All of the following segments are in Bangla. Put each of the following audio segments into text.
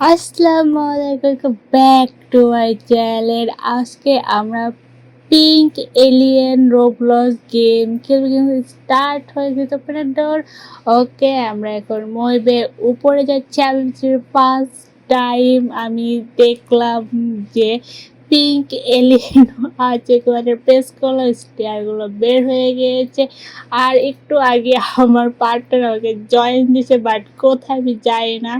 আসসালামু আলাইকুম ব্যাক টু মাই চ্যানেল আজকে আমরা পিঙ্ক এলিয়েন রোবলস গেম খেলব। গেম স্টার্ট হয়ে যেত ডোর ওকে আমরা এখন মইবে উপরে যাচ্ছি আমি ফার্স্ট টাইম আমি দেখলাম যে পিঙ্ক এলিয়েন আছে মানে প্রেস করল স্টেয়ারগুলো বের হয়ে গিয়েছে। আর একটু আগে আমার পার্টনার আমাকে জয়েন দিয়েছে বাট কোথায় আমি যাই না।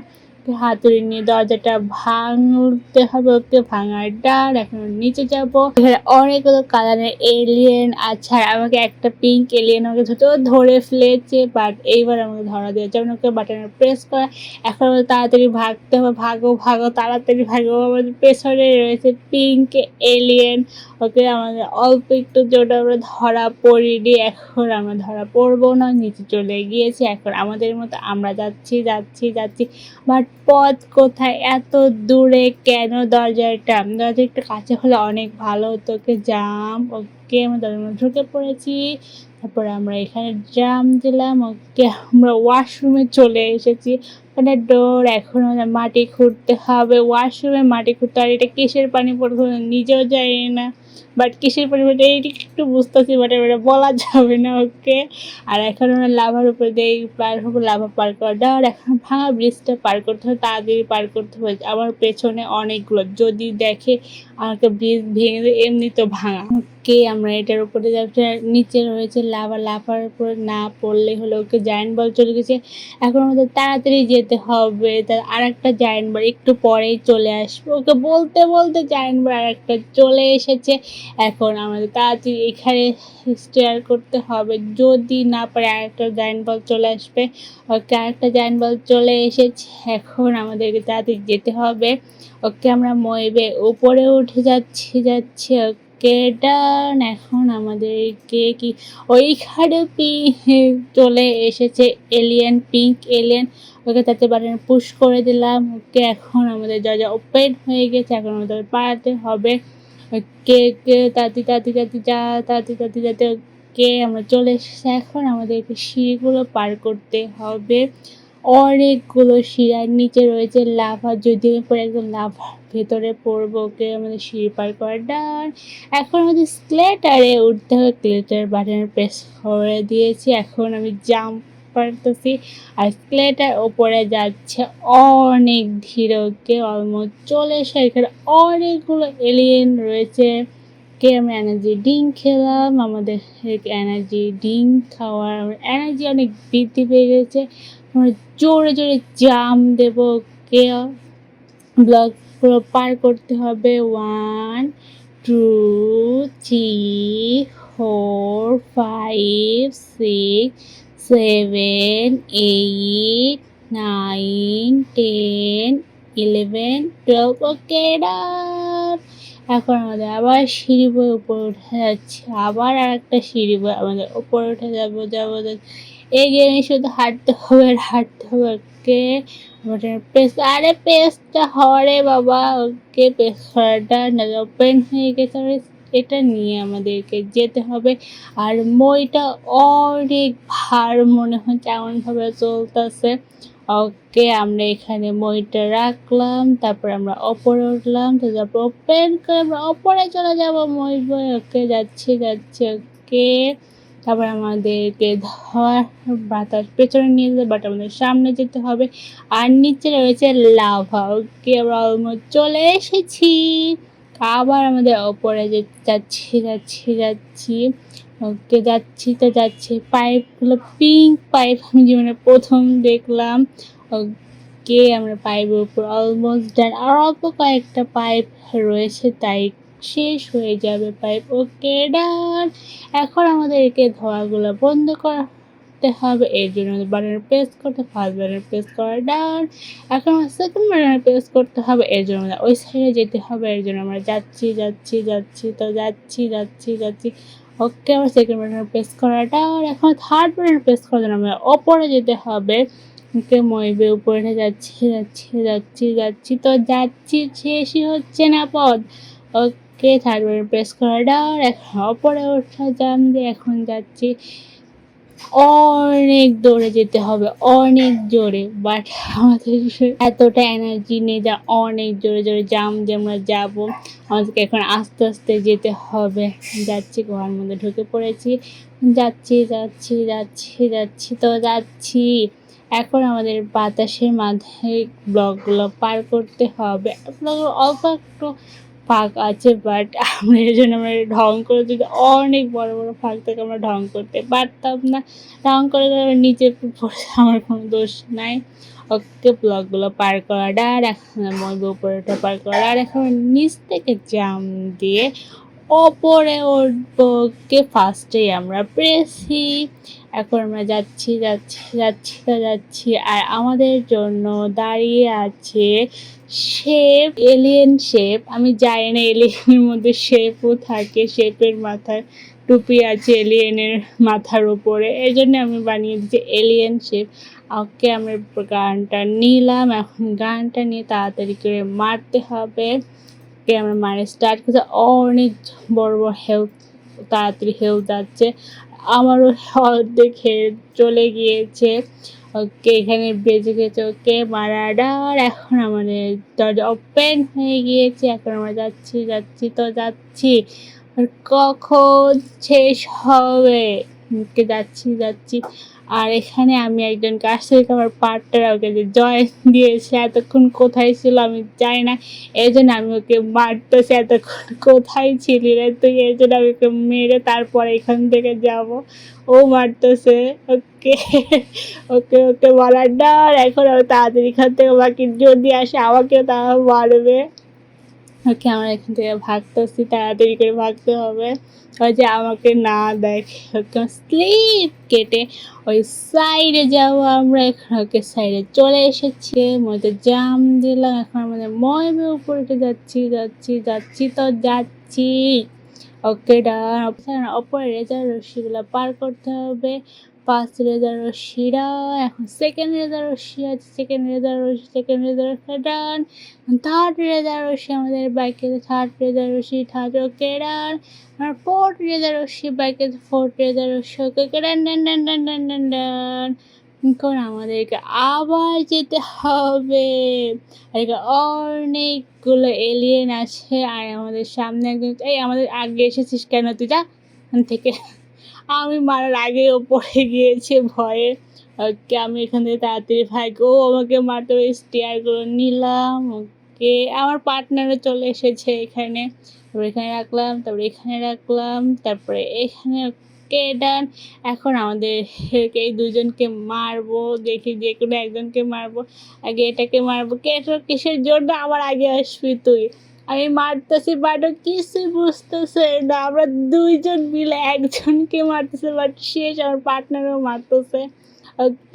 হাতুড়ি নিয়ে দরজাটা ভাঙতে হবে, ওকে ভাঙার ডার এখন নিচে যাব। এখানে অনেকগুলো কালারের এলিয়েন আর আমাকে একটা পিঙ্ক এলিয়েন আমাকে ধরতে ধরে ফেলেছে বাট এইবার আমাকে ধরা দিয়েছে। যেমন ওকে বাটনে প্রেস করা, এখন তাড়াতাড়ি ভাগতে হবে। ভাগো ভাগো, তাড়াতাড়ি ভাগো। আমাদের পেছনে রয়েছে পিঙ্ক এলিয়েন ওকে আমাদের অল্প একটু জোরে আমরা ধরা পড়িনি, এখন আমরা ধরা পড়ব না। নিচে চলে গিয়েছি, এখন আমাদের মতো আমরা যাচ্ছি যাচ্ছি যাচ্ছি। বাট পথ কোথায়? এত দূরে কেন দরজাটা? দরজা একটু কাছে হলে অনেক ভালো হতো। ওকে জাম, ওকে আমরা দরজার মধ্যে ঢুকে পড়েছি। তারপরে আমরা এখানে জাম দিলাম, ওকে আমরা ওয়াশরুমে চলে এসেছি। মানে ডোর এখন মাটি খুঁড়তে হবে। ওয়াশরুমে মাটি খুঁড়তে হবে। এটা কিসের পানি পড়তে নিজেও জানি না। বাট কিসের পরিমাণে এইটি একটু বুঝতেছি বাট এবারে বলা যাবে না ওকে আর এখন আমরা লাভার উপরে দিয়ে পার হব লাভা পার করা। আর এখন ভাঙা ব্রিজটা পার করতে হবে তাড়াতাড়ি পার করতে হবে আমার পেছনে অনেকগুলো, যদি দেখে আমাকে ব্রিজ ভেঙে দেয়, এমনি তো ভাঙা। কে আমরা এটার উপরে যাচ্ছে, নিচে রয়েছে লাভা। লাভার উপরে না পড়লে হলো ওকে জায়েন্ট বল চলে গেছে। এখন আমাদের তাড়াতাড়ি যেতে হবে, তার আর একটা জায়েন্ট বল একটু পরেই চলে আসবে। ওকে, বলতে বলতে জায়েন্ট বল আর একটা চলে এসেছে। এখন আমাদের তাড়াতাড়ি এখানে স্টেয়ার করতে হবে। যদি না পারে আরেকটা জায়েন্ট বল চলে আসবে। ওকে আরেকটা জায়েন্ট বল চলে এসেছে। এখন আমাদেরকে তাড়াতাড়ি যেতে হবে। ওকে আমরা মইবে উপরে উঠে যাচ্ছি যাচ্ছি। ডান এখন আমাদেরকে কি? ওইখানে পি চলে এসেছে। এলিয়েন পিঙ্ক এলিয়েন ওকে তাতে বাটনে পুশ করে দিলাম। ওকে এখন আমাদের যা যা ওপেন হয়ে গেছে। এখন আমাদের পাড়াতে হবে। কে কে, তাতি তাতি তাতি, যা, তাতি তাতি যাতে কে, আমরা চলে এসেছি। এখন আমাদেরকে সিঁড়িগুলো পার করতে হবে। অনেকগুলো শিরার নিচে রয়েছে লাভা। যদি পরে একদম লাভার ভেতরে পড়ব, ওকে আমাদের সিঁড়ি পার করার ডান। এখন আমাদের স্কেলেটারে উঠতে হবে। ক্লেটার বাটন প্রেস করে দিয়েছি। এখন আমি জাম্প পারতেছি। আর স্কেলেটার ওপরে যাচ্ছে অনেক ধীরে ওকে অলমোস্ট চলে এসে এখানে অনেকগুলো এলিয়েন রয়েছে। কে আমরা এনার্জি ডিঙ্ক খেলাম, আমাদের এনার্জি ডিঙ্ক খাওয়ার আমার এনার্জি অনেক বৃদ্ধি পেয়ে গেছে। আমরা জোরে জোরে জাম দেব কে ব্লক পুরো পার করতে হবে। One two three four five six seven eight nine ten eleven twelve okay এখন আমাদের আবার সিঁড়ি বয়ে উপরে উঠে যাচ্ছে। আবার আর একটা সিঁড়ি বয়ে আমাদের উপরে উঠে যাব যাব এই গেমে শুধু হাঁটতে হবে আর হাঁটতে হবে, ওকে? পেস আরে পেস্টটা হরে বাবা, ওকে পেস করাটা। ওপেন হয়ে গেছে এটা নিয়ে আমাদেরকে যেতে হবে। আর মইটা অনেক ভার মনে হচ্ছে, এমনভাবে চলতেছে। ওকে, আমরা এখানে মইটা রাখলাম, তারপর আমরা ওপরে উঠলাম তারপর ওপেন করে আমরা ওপরে চলে যাব মই বই ওকে, যাচ্ছি যাচ্ছি, ওকে। তারপর আমাদেরকে ধর, বাতাস পেছনে নিয়ে যেতে বাট আমাদের সামনে যেতে হবে। আর নিচে রয়েছে লাভা। ওকে, আমরা অলমোস্ট চলে এসেছি। আবার আমাদের ওপরে যে যাচ্ছি যাচ্ছি যাচ্ছি, ওকে যাচ্ছি, তো যাচ্ছি। পাইপগুলো পিঙ্ক পাইপ আমি জীবনে প্রথম দেখলাম। ওকে আমরা পাইপের উপর অলমোস্ট ডান আর অল্প কয়েকটা পাইপ রয়েছে, তাই শেষ হয়ে যাবে পাইপ ওকে ডান এখন আমাদেরকে ধোয়াগুলো বন্ধ করতে হবে, এর জন্য বাটনের প্রেস করতে ফার্স্ট বাটনের প্রেস করা ডান এখন আমার সেকেন্ড বাটনের প্রেস করতে হবে, এর জন্য আমাদের ওই সাইডে যেতে হবে, এর জন্য আমরা যাচ্ছি যাচ্ছি যাচ্ছি, তো যাচ্ছি যাচ্ছি যাচ্ছি ওকে আমার সেকেন্ড বাটনের প্রেস করাটা আর এখন থার্ড বাটনের প্রেস করার জন্য আমরা ওপরে যেতে হবে ওকে মইবে উপরে যাচ্ছি যাচ্ছি যাচ্ছি যাচ্ছি, তো যাচ্ছি, শেষই হচ্ছে না পথ ওকে থার্ড বাটন প্রেস করাটা আর এখন ওপরে ওঠা যান যে এখন যাচ্ছি অনেক দৌড়ে যেতে হবে, অনেক জোরে। বাট আমাদের এতটা এনার্জি নেই যা অনেক জোরে জোরে জাম যে আমরা যাব। আমাদেরকে এখন আস্তে আস্তে যেতে হবে। যাচ্ছি ঘরের মধ্যে ঢুকে পড়েছি। যাচ্ছি যাচ্ছি যাচ্ছি যাচ্ছি, তো যাচ্ছি। এখন আমাদের বাতাসের মাথায় ব্লকগুলো পার করতে হবে। ব্লকগুলো অল্প একটু ফাঁক আছে বাট আমরা এই জন্য আমরা ঢং করে যদি অনেক বড় বড় ফাঁক থেকে আমরা ঢং করতে পারতাম না। ঢং করে নিচে আমার কোনো দোষ নাই। ওকে ব্লকগুলো পার করাটা আর এখন ময়ূর উপরেটা পার করা আর এখন নিচ থেকে জাম দিয়ে ওপরে উঠবকে ফার্স্টেই আমরা পেরেছি। এখন আমরা যাচ্ছি যাচ্ছি যাচ্ছি তো যাচ্ছি। আর আমাদের জন্য দাঁড়িয়ে আছে শেপ এলিয়েন শেপ। আমি জানি না এলিয়েনের মধ্যে শেপও থাকে, শেপের মাথায় টুপি আছে এলিয়েনের মাথার উপরে। এই জন্য আমি বানিয়ে দিচ্ছি এলিয়েন শেপ ওকে আমরা গানটা নিলাম। এখন গানটা নিয়ে তাড়াতাড়ি করে মারতে হবে। আমরা মারে স্টার্ট করছে। অনেক বড় বড় হেলথ তাড়াতাড়ি হেলথ যাচ্ছে। আমারও হেলথ চলে গিয়েছে। ওকে এখানে বেজে গেছে, ওকে মারাডার এখন আমাদের দরজা ওপেন হয়ে গিয়েছে। এখন আমরা যাচ্ছি যাচ্ছি তো যাচ্ছি। কখন শেষ হবে? ওকে যাচ্ছি যাচ্ছি। আর এখানে আমি একজন থেকে আমার পার্টনার ওকে যে জয় দিয়েছে, এতক্ষণ কোথায় ছিল আমি জানি না। এই জন্য আমি ওকে মারতেছি, এতক্ষণ কোথায় ছিলি রে তুই? এই জন্য আমি ওকে মেরে তারপরে এখান থেকে যাব। ও মারতেছে, ওকে ওকে ওকে মারার। ডর এখন আমি তাড়াতাড়ি এখান থেকে বাকি যদি আসে আমাকেও তারা মারবে। ওকে আমরা এখান থেকে ভাগতেছি, তাড়াতাড়ি করে ভাগতে হবে। ওই যে আমাকে না দেখে, ওকে স্লিপ কেটে ওই সাইডে যাব আমরা। এখন ওকে সাইডে চলে এসেছি মধ্যে জাম দিলাম। এখন আমাদের ময়বে উপরে উঠে যাচ্ছি যাচ্ছি যাচ্ছি তো যাচ্ছি। ওকে ডান ওপরে রেজার রশ্মিগুলো পার করতে হবে। পাঁচ রেজার রশ্মিরা এখন সেকেন্ড রেজার রশ্মি আছে সেকেন্ড রেজার রশি সেকেন্ড রেজার রশ্মি থার্ড রেজার রশ্মি আমাদের বাইকে থার্ড রেজার রশি থার্ড ওকে ডান আর ফোর্থ রেজার রশ্মি বাইকে ফোর্থ রেজার রশ্মি ওকে done done done done done done ডান এখন আমাদেরকে আবার যেতে হবে। আর অনেকগুলো এলিয়েন আছে, আর আমাদের সামনে একজন এই আমাদের আগে এসেছিস কেন তুই? যা থেকে। আমি মারার আগেও পড়ে গিয়েছে ভয়ে। ওকে আমি এখান থেকে তাড়াতাড়ি ভাই ও আমাকে মারতে স্টিয়ারগুলো নিলাম, ওকে। আমার পার্টনারও চলে এসেছে এখানে। তারপরে এখানে রাখলাম, তারপরে এখানে রাখলাম, তারপরে এখানে, ওকে ডান এখন আমাদের এই দুজনকে মারবো, দেখি যে কোনো একজনকে মারবো। আগে এটাকে মারবো। কে কিসের জন্য আমার আগে আসবি তুই? আমি মারতেছি বাট ও কিছুই বুঝতেছে না। আমরা দুইজন মিলে একজনকে মারতেছে বাট শেষ আমার পার্টনারও মারতেছে।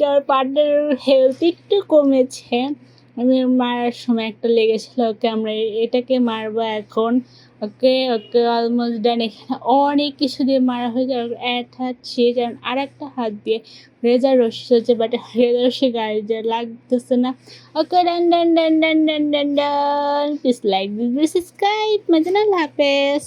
আমার পার্টনার হেলথ একটু কমেছে। আমি মারার সময় একটা লেগেছিল, ওকে, আমরা এটাকে মারবো এখন। ওকে ওকে অলমোস্ট ডান এখানে অনেক কিছু দিয়ে মারা হয়ে যায় এক হাত শেষ আর একটা হাত দিয়ে রেজার রশি হচ্ছে বাট রেজার রশি গায়ে যে লাগতেছে না। Okay done done done done done done done please like this kite মাঝে না হাফেজ।